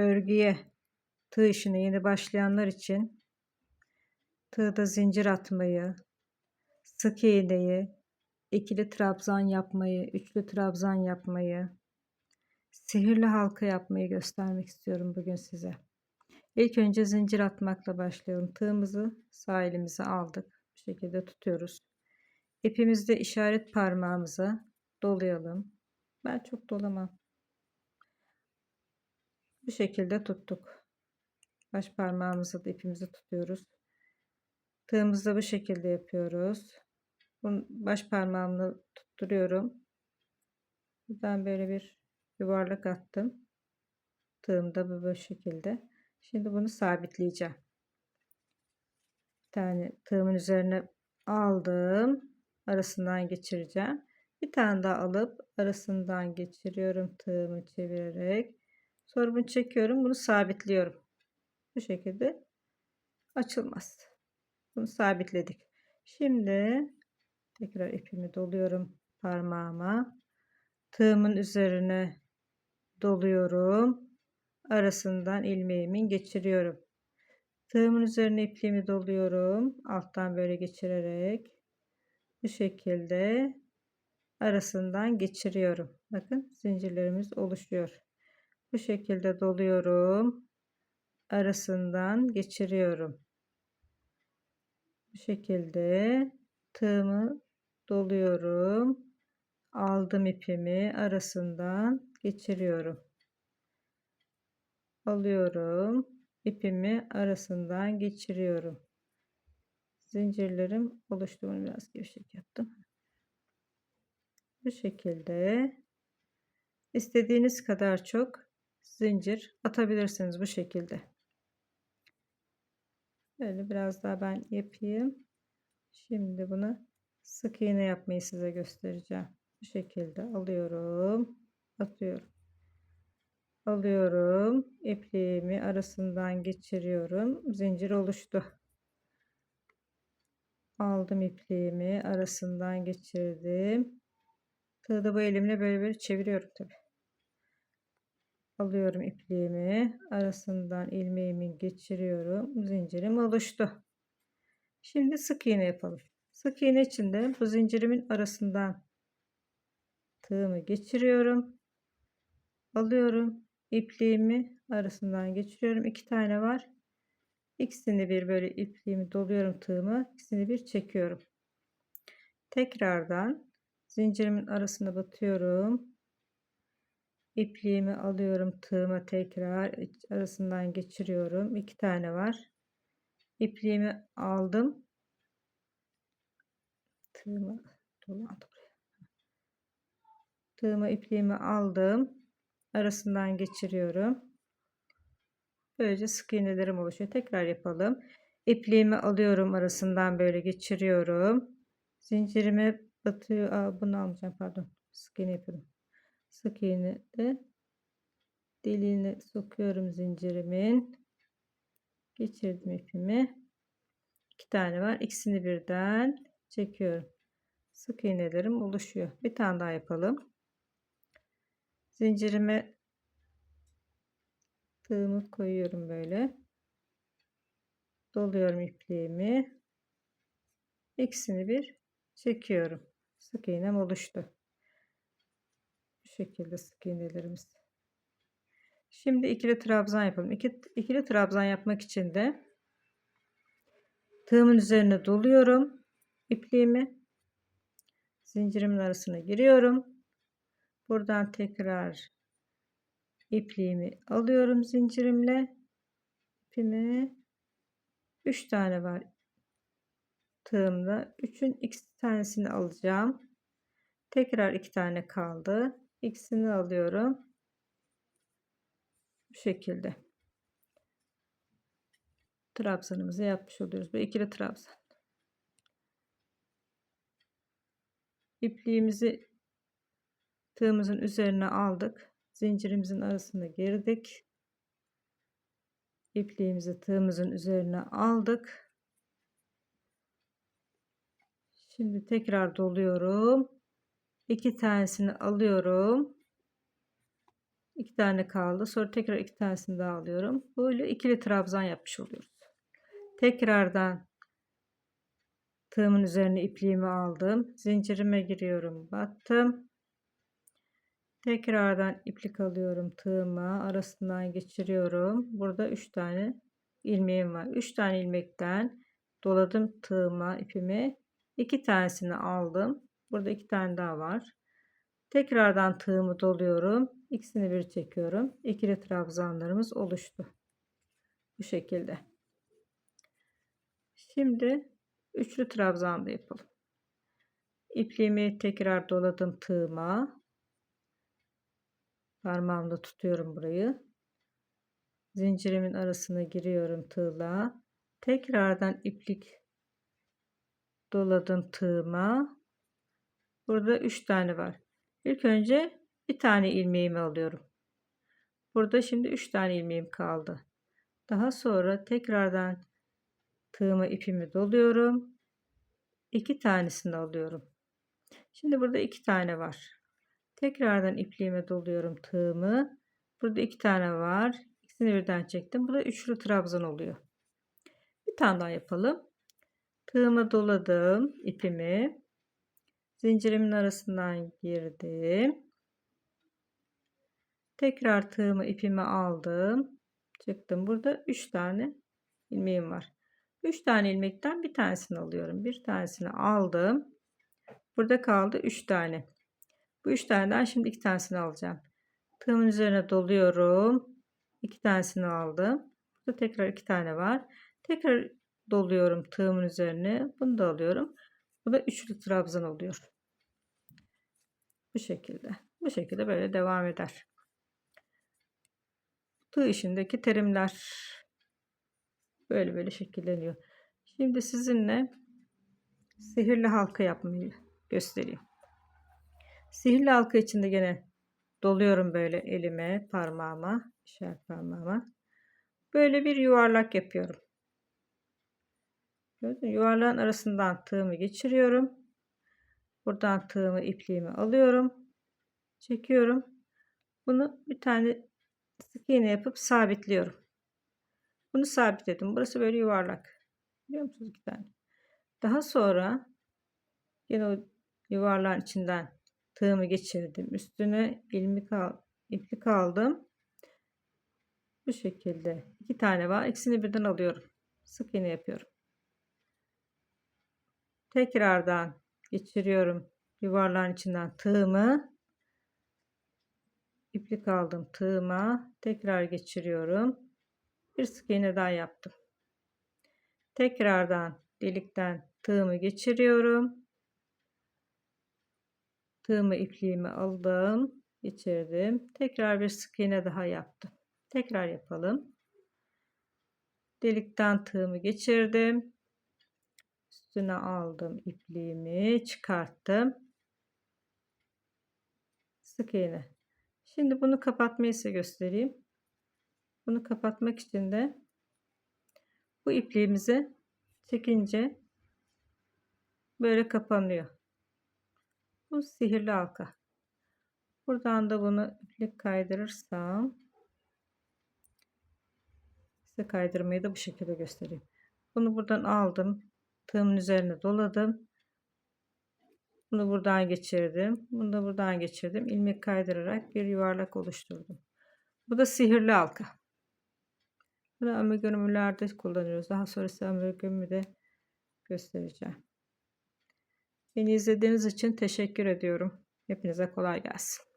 örgüye tığ işine yeni başlayanlar için tığda zincir atmayı, sık iğneyi, ikili trabzan yapmayı, üçlü trabzan yapmayı, sihirli halka yapmayı göstermek istiyorum bugün size. İlk önce zincir atmakla başlayalım. Tığımızı sağ elimize aldık. Bu şekilde tutuyoruz. İpimizde işaret parmağımıza dolayalım. Ben çok dolamam. Bu şekilde tuttuk. Baş parmağımızı da ipimizi tutuyoruz. Tığımızı da bu şekilde yapıyoruz. Bunu baş parmağımla tutturuyorum. Buradan böyle bir yuvarlak attım. Tığımda bu böyle şekilde. Şimdi bunu sabitleyeceğim. Bir tane tığımın üzerine aldım. Arasından geçireceğim. Bir tane daha alıp arasından geçiriyorum tığımı çevirerek. Sonra bunu çekiyorum. Bunu sabitliyorum. Bu şekilde açılmaz. Bunu sabitledik. Şimdi tekrar ipimi doluyorum parmağıma. Tığımın üzerine doluyorum. Arasından ilmeğimin geçiriyorum. Tığımın üzerine ipliğimi doluyorum. Alttan böyle geçirerek bu şekilde arasından geçiriyorum. Bakın zincirlerimiz oluşuyor. Bu şekilde doluyorum. Arasından geçiriyorum. Bu şekilde tığımı doluyorum. Aldım ipimi arasından geçiriyorum. Alıyorum. ipimi arasından geçiriyorum. Zincirlerim oluştu. Biraz gevşek yaptım. Bu şekilde istediğiniz kadar çok zincir atabilirsiniz bu şekilde. Böyle biraz daha ben yapayım. Şimdi bunu sık iğne yapmayı size göstereceğim. Bu şekilde alıyorum, atıyorum. Alıyorum, ipliğimi arasından geçiriyorum. Zincir oluştu. Aldım ipliğimi arasından geçirdim. Tığda bu elimle böyle böyle çeviriyorum tabi. Alıyorum ipliğimi arasından ilmeğimi geçiriyorum. Zincirim oluştu. Şimdi sık iğne yapalım. Sık iğne için de bu zincirimin arasından tığımı geçiriyorum. Alıyorum ipliğimi arasından geçiriyorum. İki tane var. İkisini bir böyle ipliğimi doluyorum tığımı. İkisini bir çekiyorum. Tekrardan zincirimin arasına batıyorum. İpliğimi alıyorum tığıma tekrar arasından geçiriyorum. İki tane var. İpliğimi aldım. Tığımı dolandı buraya. Tığımı ipliğimi aldım. Arasından geçiriyorum. Böylece sık iğnelerim oluşuyor. Tekrar yapalım. İpliğimi alıyorum arasından böyle geçiriyorum. Zincirime batıyor. Aa, bunu almayacağım pardon. Sık iğne yapıyorum. Sık iğne de deliğine sokuyorum zincirimin. Geçirdim ipimi. İki tane var. İkisini birden çekiyorum. Sık iğnelerim oluşuyor. Bir tane daha yapalım. Zincirime tığımı koyuyorum böyle. Doluyorum ipliğimi. İkisini bir çekiyorum. Sık iğnem oluştu. Şekilde sık iğnelerimiz. Şimdi ikili trabzan yapalım. İki, ikili trabzan yapmak için de tığımın üzerine doluyorum ipliğimi. Zincirimin arasına giriyorum. Buradan tekrar ipliğimi alıyorum zincirimle. İpimi 3 tane var tığımda. 3'ün iki tanesini alacağım. Tekrar iki tane kaldı. İkisini alıyorum. Bu şekilde. Trabzanımızı yapmış oluyoruz. Bu ikili trabzan. ipliğimizi tığımızın üzerine aldık. Zincirimizin arasına girdik. İpliğimizi tığımızın üzerine aldık. Şimdi tekrar doluyorum. İki tanesini alıyorum. İki tane kaldı. Sonra tekrar iki tanesini daha alıyorum. Böyle ikili trabzan yapmış oluyoruz. Tekrardan tığımın üzerine ipliğimi aldım. Zincirime giriyorum. Battım. Tekrardan iplik alıyorum tığıma. Arasından geçiriyorum. Burada 3 tane ilmeğim var. 3 tane ilmekten doladım tığıma ipimi. 2 tanesini aldım. Burada 2 tane daha var. Tekrardan tığımı doluyorum. İkisini bir çekiyorum. İkili trabzanlarımız oluştu. Bu şekilde. Şimdi üçlü trabzan da yapalım. İpliğimi tekrar doladım tığıma. Parmağımda tutuyorum burayı. Zincirimin arasına giriyorum tığla. Tekrardan iplik doladım tığıma. Burada 3 tane var. İlk önce bir tane ilmeğimi alıyorum. Burada şimdi 3 tane ilmeğim kaldı. Daha sonra tekrardan tığıma ipimi doluyorum. 2 tanesini alıyorum. Şimdi burada 2 tane var. Tekrardan ipliğime doluyorum tığımı. Burada 2 tane var. İkisini birden çektim. Bu da üçlü trabzan oluyor. Bir tane daha yapalım. Tığımı doladım ipimi. Zincirimin arasından girdim. Tekrar tığımı ipimi aldım. Çıktım. Burada 3 tane ilmeğim var. 3 tane ilmekten bir tanesini alıyorum. Bir tanesini aldım. Burada kaldı 3 tane. Bu 3 taneden şimdi 2 tanesini alacağım. Tığımın üzerine doluyorum. 2 tanesini aldım. Burada tekrar 2 tane var. Tekrar doluyorum tığımın üzerine. Bunu da alıyorum. Bu da üçlü trabzan oluyor. Bu şekilde. Bu şekilde böyle devam eder. Tığ işindeki terimler böyle böyle şekilleniyor. Şimdi sizinle sihirli halka yapmayı göstereyim. Sihirli halka içinde gene doluyorum böyle elime, parmağıma, işaret parmağıma. Böyle bir yuvarlak yapıyorum. Gördün? Yuvarlağın arasından tığımı geçiriyorum. Buradan tığımı, ipliğimi alıyorum. Çekiyorum. Bunu bir tane sık iğne yapıp sabitliyorum. Bunu sabitledim. Burası böyle yuvarlak. Biliyor musunuz iki tane? Daha sonra yine o yuvarlağın içinden tığımı geçirdim. Üstüne ilmik al, iplik aldım. Bu şekilde iki tane var. İkisini birden alıyorum. Sık iğne yapıyorum. Tekrardan geçiriyorum yuvarlağın içinden tığımı. iplik aldım tığıma. Tekrar geçiriyorum. Bir sık iğne daha yaptım. Tekrardan delikten tığımı geçiriyorum. Tığımı ipliğimi aldım. Geçirdim. Tekrar bir sık iğne daha yaptım. Tekrar yapalım. Delikten tığımı geçirdim. Üstüne aldım ipliğimi çıkarttım. Sık iğne. Şimdi bunu kapatmayı size göstereyim. Bunu kapatmak için de bu ipliğimizi çekince böyle kapanıyor. Bu sihirli halka. Buradan da bunu iplik kaydırırsam size kaydırmayı da bu şekilde göstereyim. Bunu buradan aldım. Tığımın üzerine doladım. Bunu buradan geçirdim. Bunu da buradan geçirdim. İlmek kaydırarak bir yuvarlak oluşturdum. Bu da sihirli halka. Bunu amigurumilerde kullanıyoruz. Daha sonra size amigurumi de göstereceğim. Beni izlediğiniz için teşekkür ediyorum. Hepinize kolay gelsin.